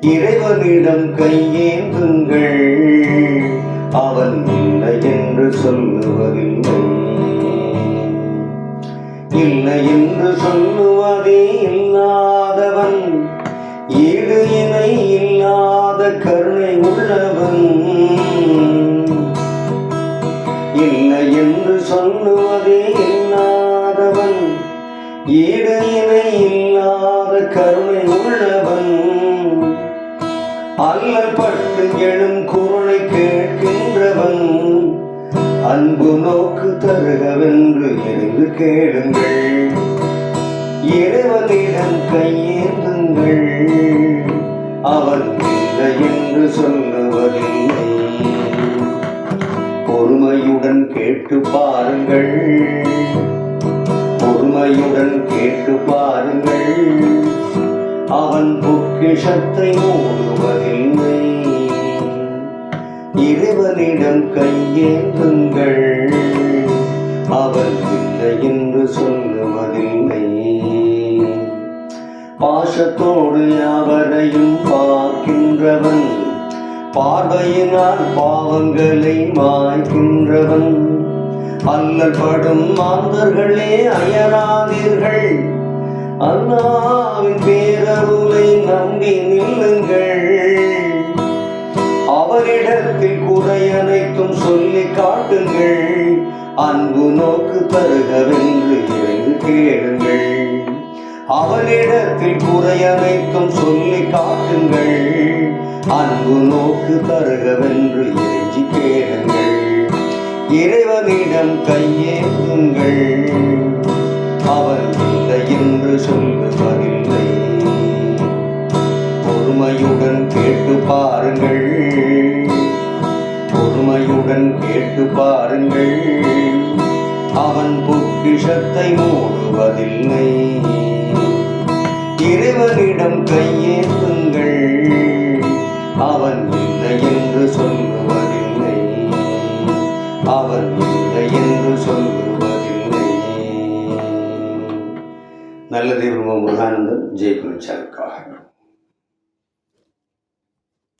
இறைவனிடம் கையேந்துங்கள். அவன் இல்லை என்று சொல்லுவதில்லை. இல்லை என்று சொல்லுவதே இல்லாதவன் ஈடு இணை இல்லாத கருணை உள்ளவன். இல்லை என்று சொல்லுவதே இல்லாதவன் ஈடு இணை தருகவென்று இருந்து கேளுங்கள். இறைவனிடம் கையேந்துங்கள். அவர் இல்லை என்று சொல்லுவதில்லை. பொறுமையுடன் கேட்டு பாருங்கள். பொறுமையுடன் கேட்டு பாருங்கள். அவன் பொக்கிஷத்தை மூடுவதில்லை. இறைவனிடம் கையேந்துங்கள். பாசத்தோடு யாவரையும் பார்க்கின்றவன். பார்வையினால் பாவங்களை மாய்க்கின்றவன். அல்லல் படும் மாந்தர்களே அயராதீர்கள். அல்லாவின் பேரருளை நம்பி நில்லுங்கள். அவரிடத்தில் குறை அனைத்தும் சொல்லி காட்டுங்கள். அன்பு நோக்கு தருகவென்று இறைந்து கேளுங்கள். அவளிடத்தில் குறைய வைக்கும் சொல்லி காட்டுங்கள். அன்பு நோக்கு தருகவென்று எரிஞ்சி கேளுங்கள் இறைவனிடம் கையேந்துங்கள். அவன் இல்லை என்று சொல்லுவதில்லை பொறுமையுடன் கேட்டு பாருங்கள். பொறுமையுடன் கேட்டு பாருங்கள். அவன் பொக்கிஷத்தை மூடுவதில்லை. இறைவனிடம் கையேந்துங்கள். அவன் இல்லை என்று சொல்லுவதில்லை. அவன் இல்லை என்று சொல்லுவதில்லை. நல்லதே முருகானந்தன் ஜெய் குருச்சாருக்காக